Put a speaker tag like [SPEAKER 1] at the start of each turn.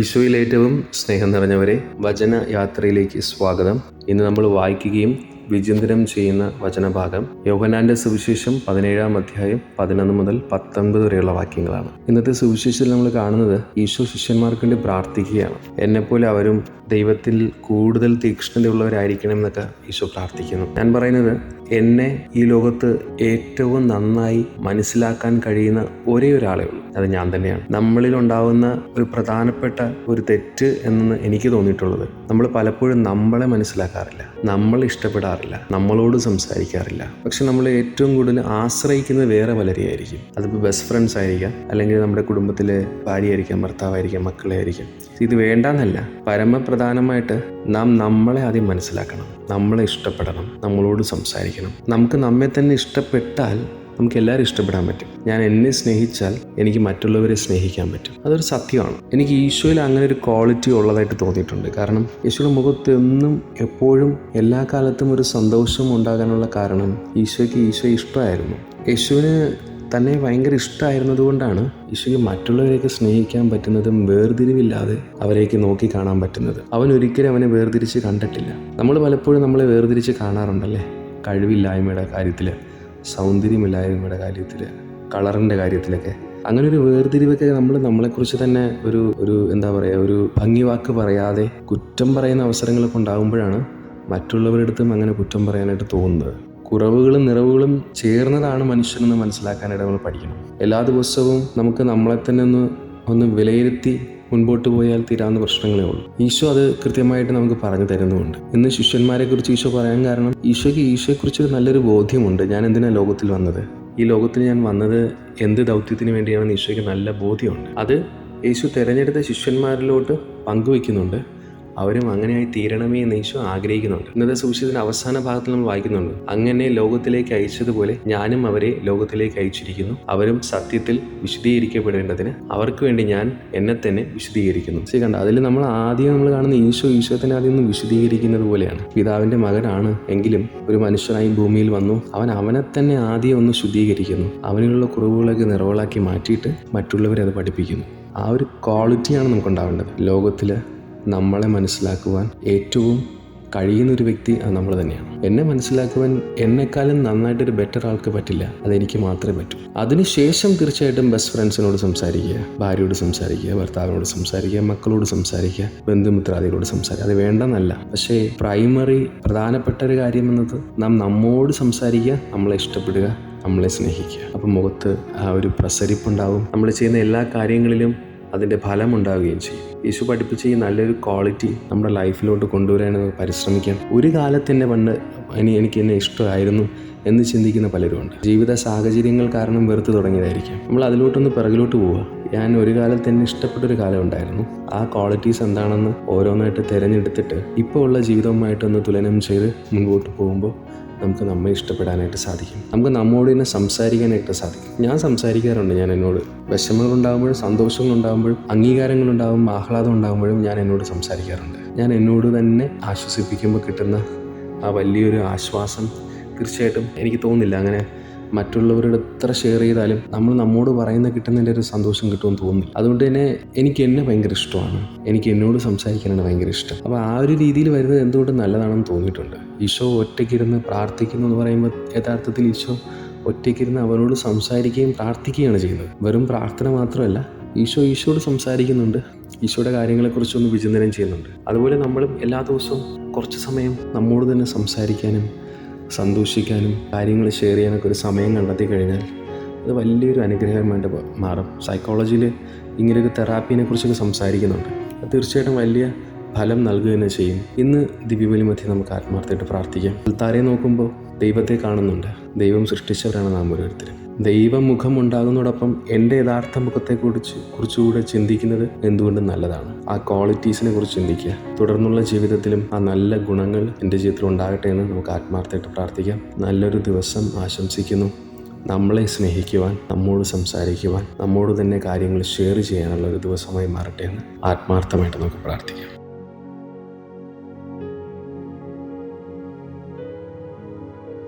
[SPEAKER 1] ഈശോയിൽ ഏറ്റവും സ്നേഹം നിറഞ്ഞവരെ വചന യാത്രയിലേക്ക് സ്വാഗതം. ഇന്ന് നമ്മൾ വായിക്കുകയും വിചിന്തനം ചെയ്യുന്ന വചനഭാഗം യോഹനാന്റെ സുവിശേഷം പതിനേഴാം അധ്യായം പതിനൊന്ന് മുതൽ പത്തൊൻപത് വരെയുള്ള വാക്യങ്ങളാണ്. ഇന്നത്തെ സുവിശേഷത്തിൽ നമ്മൾ കാണുന്നത് ഈശോ ശിഷ്യന്മാർക്ക് വേണ്ടി പ്രാർത്ഥിക്കുകയാണ്. എന്നെപ്പോലെ അവരും ദൈവത്തിൽ കൂടുതൽ തീക്ഷ്ണതയുള്ളവരായിരിക്കണം എന്നൊക്കെ ഈശോ പ്രാർത്ഥിക്കുന്നു. ഞാൻ പറയുന്നത് എന്നെ ഈ ലോകത്ത് ഏറ്റവും നന്നായി മനസ്സിലാക്കാൻ കഴിയുന്ന ഒരേ ഒരാളേ ഉള്ളൂ. അത് ഞാൻ തന്നെയാണ്. നമ്മളിൽ ഉണ്ടാവുന്ന ഒരു പ്രധാനപ്പെട്ട ഒരു തെറ്റ് എന്ന് എനിക്ക് തോന്നിയിട്ടുള്ളത്. നമ്മൾ പലപ്പോഴും നമ്മളെ മനസ്സിലാക്കാറില്ല. നമ്മൾ ഇഷ്ടപ്പെടാറില്ല. നമ്മളോട് സംസാരിക്കാറില്ല. പക്ഷെ നമ്മൾ ഏറ്റവും കൂടുതൽ ആശ്രയിക്കുന്നത് വേറെ പലരെയായിരിക്കും. അതിപ്പോൾ ബെസ്റ്റ് ഫ്രണ്ട്സ് ആയിരിക്കാം അല്ലെങ്കിൽ നമ്മുടെ കുടുംബത്തിലെ ഭാര്യയായിരിക്കാം ഭർത്താവായിരിക്കാം മക്കളെ ആയിരിക്കാം ഇത് വേണ്ടെന്നല്ല. പരമപ്രധാനമായിട്ട് നാം നമ്മളെ ആദ്യം മനസ്സിലാക്കണം. നമ്മളെ ഇഷ്ടപ്പെടണം. നമ്മളോട് സംസാരിക്കണം. നമുക്ക് നമ്മെ തന്നെ ഇഷ്ടപ്പെട്ടാൽ നമുക്ക് എല്ലാവരും ഇഷ്ടപ്പെടാൻ പറ്റും. ഞാൻ എന്നെ സ്നേഹിച്ചാൽ എനിക്ക് മറ്റുള്ളവരെ സ്നേഹിക്കാൻ പറ്റും. അതൊരു സത്യമാണ്. എനിക്ക് ഈശോയിൽ അങ്ങനെ ഒരു ക്വാളിറ്റി ഉള്ളതായിട്ട് തോന്നിയിട്ടുണ്ട്. കാരണം ഈശോയുടെ മുഖത്ത് എന്നും എപ്പോഴും എല്ലാ കാലത്തും ഒരു സന്തോഷം ഉണ്ടാകാനുള്ള കാരണം ഈശോയ്ക്ക് ഈശോ ഇഷ്ടമായിരുന്നു. യേശുവിന് തന്നെ ഭയങ്കര ഇഷ്ടമായിരുന്നതുകൊണ്ടാണ് ഈശോയ്ക്ക് മറ്റുള്ളവരെയൊക്കെ സ്നേഹിക്കാൻ പറ്റുന്നതും വേർതിരിവില്ലാതെ അവരെയൊക്കെ നോക്കി കാണാൻ പറ്റുന്നത്. അവൻ ഒരിക്കലും അവനെ വേർതിരിച്ച് കണ്ടിട്ടില്ല. നമ്മൾ പലപ്പോഴും നമ്മളെ വേർതിരിച്ച് കാണാറുണ്ടല്ലേ? കഴിവില്ലായ്മയുടെ കാര്യത്തിൽ സൗന്ദര്യമില്ലായ്മയുടെ കാര്യത്തിൽ കളറിന്റെ കാര്യത്തിലൊക്കെ. അങ്ങനെ ഒരു വേർതിരിവൊക്കെ നമ്മൾ നമ്മളെക്കുറിച്ച് തന്നെ ഒരു ഒരു എന്താ പറയുക ഒരു ഭംഗി വാക്ക് പറയാതെ കുറ്റം പറയുന്ന അവസരങ്ങളൊക്കെ ഉണ്ടാകുമ്പോഴാണ് മറ്റുള്ളവരുടെ അടുത്തും അങ്ങനെ കുറ്റം പറയാനായിട്ട് തോന്നുന്നത്. കുറവുകളും നിറവുകളും ചേർന്നതാണ് മനുഷ്യനെന്ന് മനസ്സിലാക്കാനായിട്ട് നമ്മൾ പഠിക്കണം. എല്ലാ ദിവസവും നമുക്ക് നമ്മളെ തന്നെ ഒന്ന് ഒന്ന് വിലയിരുത്തി മുൻപോട്ട് പോയാൽ തീരാവുന്ന പ്രശ്നങ്ങളേ ഉള്ളൂ. ഈശോ അത് കൃത്യമായിട്ട് നമുക്ക് പറഞ്ഞു തരുന്നുമുണ്ട്. ഇന്ന് ശിഷ്യന്മാരെ കുറിച്ച് ഈശോ പറയാൻ കാരണം ഈശോയ്ക്ക് ഈശോയെക്കുറിച്ച് നല്ലൊരു ബോധ്യമുണ്ട്. ഞാൻ എന്തിനാണ് ലോകത്തിൽ വന്നത്? ഈ ലോകത്തിൽ ഞാൻ വന്നത് എന്ത് ദൗത്യത്തിന് വേണ്ടിയാണെന്ന് ഈശോയ്ക്ക് നല്ല ബോധ്യമുണ്ട്. അത് യേശു തിരഞ്ഞെടുത്ത ശിഷ്യന്മാരിലോട്ട് പങ്കുവെക്കുന്നുണ്ട് അവരും അങ്ങനെയായി തീരണമേ എന്ന് ഈശോ ആഗ്രഹിക്കുന്നുണ്ട്. ഇന്നത്തെ സുവിശേഷത്തിന്റെ അവസാന ഭാഗത്ത് നമ്മൾ വായിക്കുന്നുണ്ട് അങ്ങനെ ലോകത്തിലേക്ക് അയച്ചതുപോലെ ഞാനും അവരെ ലോകത്തിലേക്ക് അയച്ചിരിക്കുന്നു. അവരും സത്യത്തിൽ വിശദീകരിക്കപ്പെടേണ്ടതിന് അവർക്ക് വേണ്ടി ഞാൻ എന്നെ തന്നെ വിശദീകരിക്കുന്നു. കണ്ട? അതിൽ നമ്മൾ ആദ്യം നമ്മൾ കാണുന്ന ഈശോ ഈശോത്തിനെ ആദ്യം ഒന്ന് വിശദീകരിക്കുന്നത് പോലെയാണ്. പിതാവിന്റെ മകനാണ് എങ്കിലും ഒരു മനുഷ്യനായി ഭൂമിയിൽ വന്നു. അവൻ അവനെ തന്നെ ആദ്യം ഒന്ന് ശുദ്ധീകരിക്കുന്നു. അവനിലുള്ള കുറവുകളൊക്കെ നിറവുകളാക്കി മാറ്റിയിട്ട് മറ്റുള്ളവരെ അത് പഠിപ്പിക്കുന്നു. ആ ഒരു ക്വാളിറ്റിയാണ് നമുക്കുണ്ടാവേണ്ടത്. ലോകത്തിൽ നമ്മളെ മനസ്സിലാക്കുവാൻ ഏറ്റവും കഴിയുന്ന ഒരു വ്യക്തി അത് നമ്മൾ തന്നെയാണ്. എന്നെ മനസ്സിലാക്കുവാൻ എന്നെക്കാളും നന്നായിട്ടൊരു ബെറ്റർ ആൾക്ക് പറ്റില്ല അതെനിക്ക് മാത്രമേ പറ്റൂ. അതിനുശേഷം തീർച്ചയായിട്ടും ബെസ്റ്റ് ഫ്രണ്ട്സിനോട് സംസാരിക്കുക ഭാര്യയോട് സംസാരിക്കുക ഭർത്താവിനോട് സംസാരിക്കുക മക്കളോട് സംസാരിക്കുക ബന്ധുമിത്രാദികളോട് സംസാരിക്കുക. അത് വേണ്ടെന്നല്ല. പക്ഷേ പ്രൈമറി പ്രധാനപ്പെട്ട ഒരു കാര്യം എന്നത് നാം നമ്മോട് സംസാരിക്കുക നമ്മളെ ഇഷ്ടപ്പെടുക നമ്മളെ സ്നേഹിക്കുക. അപ്പം മുഖത്ത് ആ ഒരു പ്രസരിപ്പുണ്ടാവും. നമ്മൾ ചെയ്യുന്ന എല്ലാ കാര്യങ്ങളിലും അതിന്റെ ഫലം ഉണ്ടാവുകയും ചെയ്യും. യേശു പഠിപ്പിച്ച ഈ നല്ലൊരു ക്വാളിറ്റി നമ്മുടെ ലൈഫിലോട്ട് കൊണ്ടുവരാനും പരിശ്രമിക്കാൻ ഒരു കാലത്ത് തന്നെ പണ്ട് ഇനി എനിക്ക് എന്നെ ഇഷ്ടമായിരുന്നു എന്ന് ചിന്തിക്കുന്ന പലരുമുണ്ട് ജീവിത സാഹചര്യങ്ങൾ കാരണം വെറുത്ത് തുടങ്ങിയതായിരിക്കും. നമ്മൾ അതിലോട്ടൊന്ന് പിറകിലോട്ട് പോവുക. ഞാൻ ഒരു കാലത്ത് എന്നെ ഇഷ്ടപ്പെട്ടൊരു കാലം ഉണ്ടായിരുന്നു. ആ ക്വാളിറ്റീസ് എന്താണെന്ന് ഓരോന്നായിട്ട് തിരഞ്ഞെടുത്തിട്ട് ഇപ്പോൾ ഉള്ള ജീവിതവുമായിട്ടൊന്ന് തുലനം ചെയ്ത് മുൻപോട്ട് പോകുമ്പോൾ നമുക്ക് നമ്മെ ഇഷ്ടപ്പെടാനായിട്ട് സാധിക്കും. നമുക്ക് നമ്മോട് തന്നെ സംസാരിക്കാനായിട്ട് സാധിക്കും. ഞാൻ സംസാരിക്കാറുണ്ട്. ഞാൻ എന്നോട് വിഷമങ്ങൾ ഉണ്ടാകുമ്പോഴും സന്തോഷങ്ങൾ ഉണ്ടാകുമ്പോഴും അംഗീകാരങ്ങൾ ഉണ്ടാകുമ്പോൾ ആഹ്ലാദം ഉണ്ടാകുമ്പോഴും ഞാൻ എന്നോട് സംസാരിക്കാറുണ്ട്. ഞാൻ എന്നോട് തന്നെ ആശ്വസിപ്പിക്കുമ്പോൾ കിട്ടുന്ന ആ വലിയൊരു ആശ്വാസം തീർച്ചയായിട്ടും എനിക്ക് തോന്നുന്നില്ല. അങ്ങനെ മറ്റുള്ളവരോട് എത്ര ഷെയർ ചെയ്താലും നമ്മൾ നമ്മോട് പറയുന്ന കിട്ടുന്നതിന്റെ ഒരു സന്തോഷം കിട്ടുമെന്ന് തോന്നുന്നില്ല. അതുകൊണ്ട് തന്നെ എനിക്ക് എന്നെ ഭയങ്കര ഇഷ്ടമാണ്. എനിക്ക് എന്നോട് സംസാരിക്കാനാണ് ഭയങ്കര ഇഷ്ടം. അപ്പോൾ ആ ഒരു രീതിയിൽ വരുന്നത് എന്തുകൊണ്ട് നല്ലതാണെന്ന് തോന്നിയിട്ടുണ്ട്. ഈശോ ഒറ്റയ്ക്കിരുന്ന് പ്രാർത്ഥിക്കുന്നു എന്ന് പറയുമ്പോൾ യഥാർത്ഥത്തിൽ ഈശോ ഒറ്റയ്ക്കിരുന്ന് അവനോട് സംസാരിക്കുകയും പ്രാർത്ഥിക്കുകയാണ് ചെയ്യുന്നത്. വെറും പ്രാർത്ഥന മാത്രമല്ല ഈശോ ഈശോയോട് സംസാരിക്കുന്നുണ്ട്. ഈശോയുടെ കാര്യങ്ങളെക്കുറിച്ചൊന്ന് വിചിന്തനം ചെയ്യുന്നുണ്ട്. അതുപോലെ നമ്മളും എല്ലാ ദിവസവും കുറച്ച് സമയം നമ്മോട് തന്നെ സംസാരിക്കാനും സന്തോഷിക്കാനും കാര്യങ്ങൾ ഷെയർ ചെയ്യാനൊക്കെ ഒരു സമയം കണ്ടെത്തി കഴിഞ്ഞാൽ അത് വലിയൊരു അനുഗ്രഹമായിട്ട് മാറും. സൈക്കോളജിയിൽ ഇങ്ങനെയൊക്കെ തെറാപ്പീനെ കുറിച്ചൊക്കെ സംസാരിക്കുന്നുണ്ട്. അത് തീർച്ചയായിട്ടും വലിയ ഫലം നൽകുക തന്നെ ചെയ്യും. ഇന്ന് ദിവ്യബലി മധ്യ നമുക്ക് ആത്മാർത്ഥമായിട്ട് പ്രാർത്ഥിക്കാം. താരെ നോക്കുമ്പോൾ ദൈവത്തെ കാണുന്നുണ്ട്. ദൈവം സൃഷ്ടിച്ചവരാണ് നാം ഓരോരുത്തരും. ദൈവമുഖം ഉണ്ടാകുന്നതോടൊപ്പം എന്റെ യഥാർത്ഥ മുഖത്തെക്കുറിച്ച് കുറിച്ചുകൂടെ ചിന്തിക്കുന്നത് എന്തുകൊണ്ടും നല്ലതാണ്? ആ ക്വാളിറ്റീസിനെ കുറിച്ച് ചിന്തിക്കുക. തുടർന്നുള്ള ജീവിതത്തിലും ആ നല്ല ഗുണങ്ങൾ എന്റെ ജീവിതത്തിൽ ഉണ്ടാകട്ടെ എന്ന് നമുക്ക് ആത്മാർത്ഥമായിട്ട് പ്രാർത്ഥിക്കാം. നല്ലൊരു ദിവസം ആശംസിക്കുന്നു. നമ്മളെ സ്നേഹിക്കുവാൻ നമ്മോട് സംസാരിക്കുവാൻ നമ്മോട് തന്നെ കാര്യങ്ങൾ ഷെയർ ചെയ്യാനുള്ള ഒരു ദിവസമായി മാറട്ടെ എന്ന് ആത്മാർത്ഥമായിട്ട് നമുക്ക് പ്രാർത്ഥിക്കാം.